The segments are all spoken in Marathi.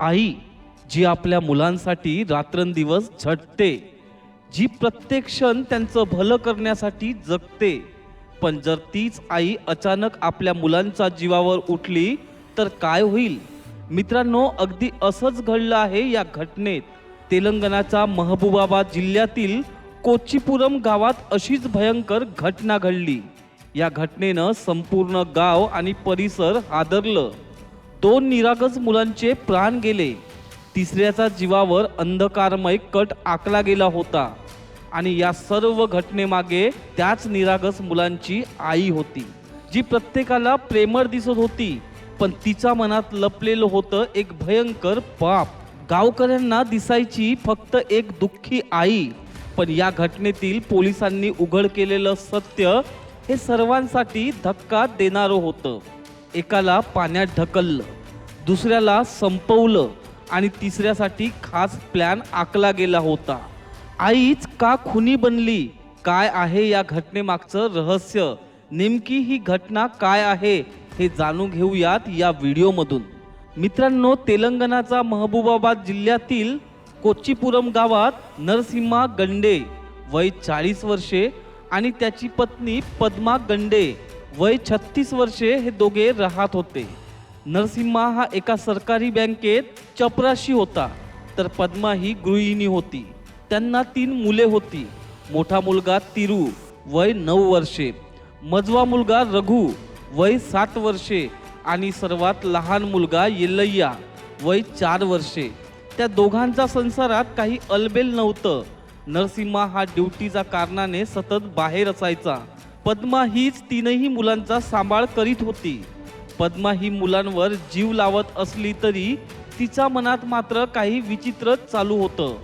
आई जी आपल्या मुलांसाठी रात्रंदिवस झटते जी प्रत्येक क्षण त्यांचं भलं करण्यासाठी जगते पण जर तीच आई अचानक आपल्या मुलांच्या जीवावर उठली तर काय होईल? मित्रांनो अगदी असंच घडलं आहे या घटनेत. तेलंगणाच्या महबूबाबाद जिल्ह्यातील कोच्चीपुरम गावात अशीच भयंकर घटना घडली. या घटनेनं संपूर्ण गाव आणि परिसर हादरलं. दोन निरागस मुलांचे प्राण गेले. तिसऱ्याचा जीवावर अंधकारमय कट आखला गेला होता. आणि या सर्व घटनेमागे त्याच निरागस मुलांची आई होती जी प्रत्येकाला प्रेमळ दिसत होती. पण तिच्या मनात लपलेलं होतं एक भयंकर पाप. गावकऱ्यांना दिसायची फक्त एक दुःखी आई. पण या घटनेतील पोलिसांनी उघड केलेलं सत्य हे सर्वांसाठी धक्का देणारं होतं. एकाला पाण्यात ढकललं दुसऱ्याला संपवलं आणि तिसऱ्यासाठी खास प्लॅन आखला गेला होता. आईच का खुनी बनली? काय आहे या घटनेमागचं रहस्य? नेमकी ही घटना काय आहे हे जाणून घेऊयात या व्हिडिओमधून. मित्रांनो तेलंगणाचा महबूबाबाद जिल्ह्यातील कोच्चीपुरम गावात नरसिम्हा गंडे वय चाळीस वर्षे आणि त्याची पत्नी पद्मा गंडे वय छत्तीस वर्षे हे दोघे राहत होते. नरसिम्हा हा एका सरकारी बँकेत चपराशी होता तर पद्मा ही गृहिणी होती. त्यांना तीन मुले होती मोठा मुलगा तिरू वय नऊ वर्षे मजवा मुलगा रघु वय सात वर्षे आणि सर्वात लहान मुलगा येलय्या वय चार वर्षे. त्या दोघांच्या संसारात काही अलबेल नव्हतं. नरसिम्हा हा ड्युटीच्या कारणाने सतत बाहेर असायचा. पद्मा हीच तीनही मुलांचा सांभाळ करीत होती. पद्मा ही मुलांवर जीव लावत असली तरी तिच्या मनात मात्र काही विचित्रच चालू होतं.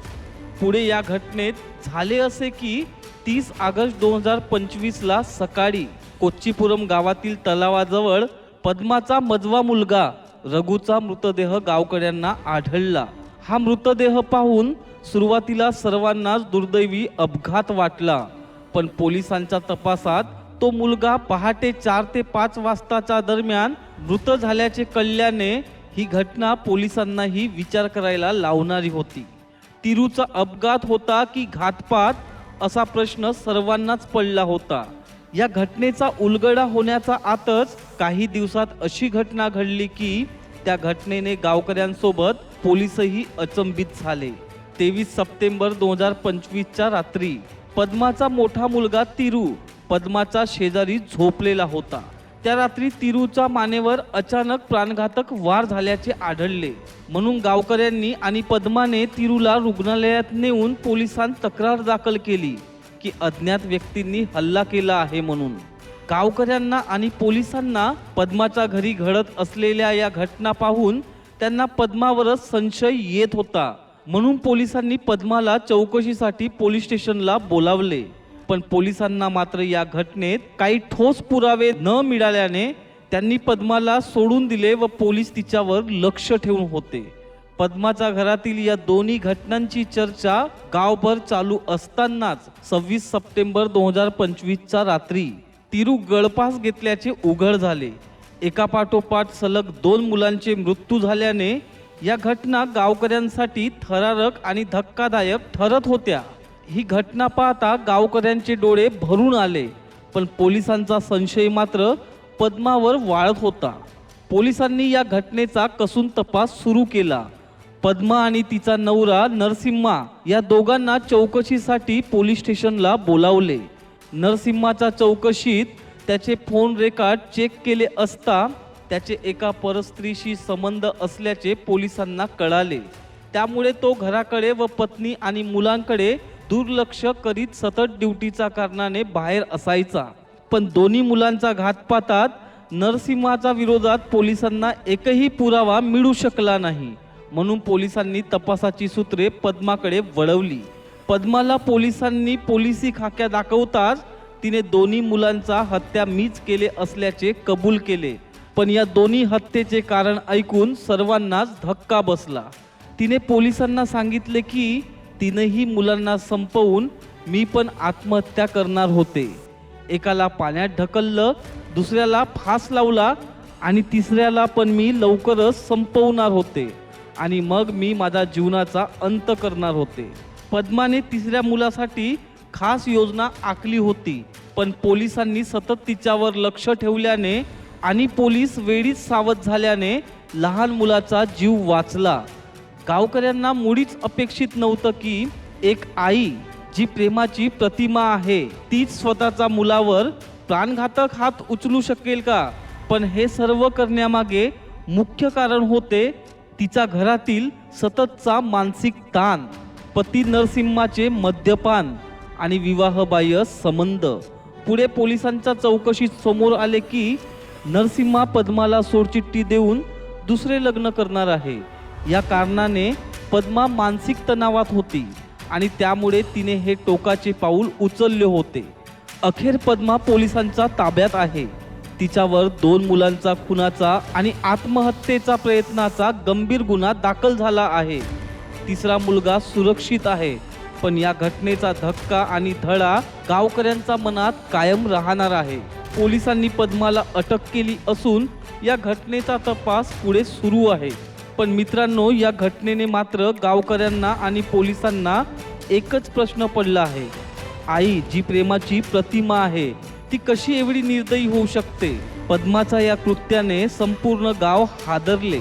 पुढे या घटनेत झाले असे की तीस ऑगस्ट दोन हजार पंचवीसला सकाळी कोच्चीपुरम गावातील तलावाजवळ पद्माचा मजवा मुलगा रघुचा मृतदेह गावकऱ्यांना आढळला. हा मृतदेह पाहून सुरुवातीला सर्वांनाच दुर्दैवी अपघात वाटला. पण पोलिसांच्या तपासात तो मुलगा पहाटे चार ते पाच वाजताच्या दरम्यान मृत झाल्याचे कळल्याने ही घटना पोलिसांनाही विचार करायला लावणारी होती. तिरूचा अपघात होता की घातपात असा प्रश्न सर्वांनाच पडला होता. या घटनेचा उलगडा होण्याचा आतच काही दिवसात अशी घटना घडली की त्या घटनेने गावकऱ्यांसोबत पोलीसही अचंबित झाले. तेवीस सप्टेंबर दोन हजार पंचवीसच्या रात्री पद्माचा मोठा मुलगा तिरू पद्माचा शेजारी झोपलेला होता. त्या रात्री तिरूच्या मानेवर अचानक प्राणघातक वार झाल्याचे आढळले. म्हणून गावकऱ्यांनी आणि पद्माने तिरूला रुग्णालयात नेऊन पोलिसांत तक्रार दाखल केली की अज्ञात व्यक्तींनी हल्ला केला आहे म्हणून. गावकऱ्यांना आणि पोलिसांना पद्माच्या घरी घडत असलेल्या या घटना पाहून त्यांना पद्मावरच संशय येत होता. म्हणून पोलिसांनी पद्माला चौकशीसाठी पोलीस स्टेशनला बोलावले. पण पोलिसांना मात्र या घटनेत काही ठोस पुरावे न मिळाल्याने त्यांनी पद्माला सोडून दिले व पोलीस तिच्यावर लक्ष ठेवून होते. पद्माच्या घरातील या दोन्ही घटनांची चर्चा गावभर चालू असतानाच सव्वीस सप्टेंबर दोन हजार पंचवीसच्या रात्री तिरू गळपास घेतल्याचे उघड झाले. एकापाठोपाठ सलग दोन मुलांचे मृत्यू झाल्याने या घटना गावकऱ्यांसाठी थरारक आणि धक्कादायक ठरत होत्या. ही घटना पाहता गावकऱ्यांचे डोळे भरून आले पण पोलिसांचा संशय मात्र पद्मावर वाळत होता. पोलिसांनी या घटनेचा कसून तपास सुरू केला. पद्मा आणि तिचा नवरा नरसिम्हा या दोघांना चौकशीसाठी पोलीस स्टेशनला बोलावले. नरसिम्हाच्या चौकशीत त्याचे फोन रेकॉर्ड चेक केले असता त्याचे एका परस्त्रीशी संबंध असल्याचे पोलिसांना कळाले. त्यामुळे तो घराकडे व पत्नी आणि मुलांकडे दुर्लक्ष करीत सतत ड्युटीच्या कारणाने बाहेर असायचा. पण दोन्ही मुलांचा घातपातात नरसिम्हाच्या विरोधात पोलिसांना एकही पुरावा मिळू शकला नाही. म्हणून पोलिसांनी तपासाची सूत्रे पद्माकडे वळवली. पद्माला पोलिसांनी पोलिसी खाक्या दाखवताच तिने दोन्ही मुलांचा हत्या मीच केले असल्याचे कबूल केले. पण या दोन्ही हत्येचे कारण ऐकून सर्वांनाच धक्का बसला. तिने पोलिसांना सांगितले की तिनेही मुलांना संपवून मी पण आत्महत्या करणार होते. एकाला पाण्यात ढकललं दुसऱ्याला फास लावला आणि तिसऱ्याला पण मी लवकरच संपवणार होते आणि मग मी माझ्या जीवनाचा अंत करणार होते. पद्माने तिसऱ्या मुलासाठी खास योजना आखली होती. पण पोलिसांनी सतत तिच्यावर लक्ष ठेवल्याने आणि पोलीस वेळीच सावध झाल्याने लहान मुलाचा जीव वाचला. गावकऱ्यांना मुळीच अपेक्षित नव्हतं की एक आई जी प्रेमाची प्रतिमा आहे तीच स्वतःचा मुलावर प्राणघातक हात उचलू शकेल का? पण हे सर्व करण्यामागे मुख्य कारण होते तिचा घरातील सततचा मानसिक ताण. पती नरसिम्हाचे मद्यपान आणि विवाहबाह्य संबंध. पुढे पोलिसांच्या चौकशीत समोर आले की नरसिम्हा पद्माला सोडचिठ्ठी देऊन दुसरे लग्न करणार आहे. या कारणाने पद्मा मानसिक तणावात होती आणि त्यामुळे तिने हे टोकाचे पाऊल उचलले होते. अखेर पद्मा पोलिसांच्या ताब्यात आहे. तिच्यावर दोन मुलांचा खुनाचा आणि आत्महत्येचा प्रयत्नाचा गंभीर गुन्हा दाखल झाला आहे. तिसरा मुलगा सुरक्षित आहे. पण या घटनेचा धक्का आणि धडा गावकऱ्यांच्या मनात कायम राहणार आहे. पोलिसांनी पद्माला अटक केली असून या घटनेचा तपास पुढे सुरू आहे. पण मित्रांनो या घटनेने मात्र गावकऱ्यांना आणि पोलिसांना एकच प्रश्न पडला आहे. आई जी प्रेमाची प्रतिमा आहे ती कशी एवढी निर्दयी होऊ शकते? पद्माच्या या कृत्याने संपूर्ण गाव हादरले.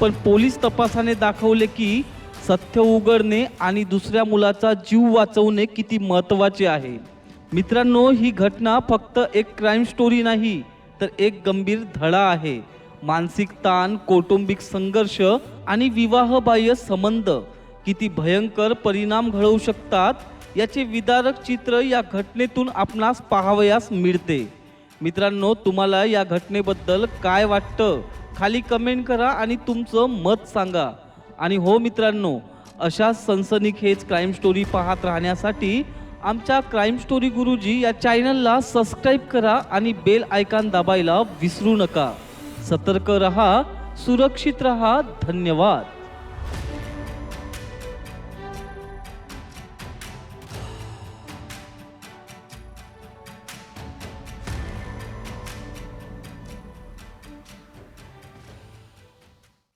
पण पोलीस तपासाने दाखवले की सत्य उघडणे आणि दुसऱ्या मुलाचा जीव वाचवणे किती महत्त्वाचे आहे. मित्रांनो ही घटना फक्त एक क्राईम स्टोरी नाही तर एक गंभीर धडा आहे. मानसिक ताण कौटुंबिक संघर्ष आणि विवाहबाह्य संबंध किती भयंकर परिणाम घडवू शकतात याचे विदारक चित्र या घटनेतून आपणास पाहावयास मिळते. मित्रांनो तुम्हाला या घटनेबद्दल काय वाटतं? खाली कमेंट करा आणि तुमचं मत सांगा. आणि हो मित्रांनो अशा सनसनीखेज क्राईम स्टोरी पाहत राहण्यासाठी आमच्या क्राईम स्टोरी गुरुजी या चॅनलला सबस्क्राईब करा आणि बेल आयकॉन दाबायला विसरू नका. सतर्क रहा सुरक्षित रहा. धन्यवाद.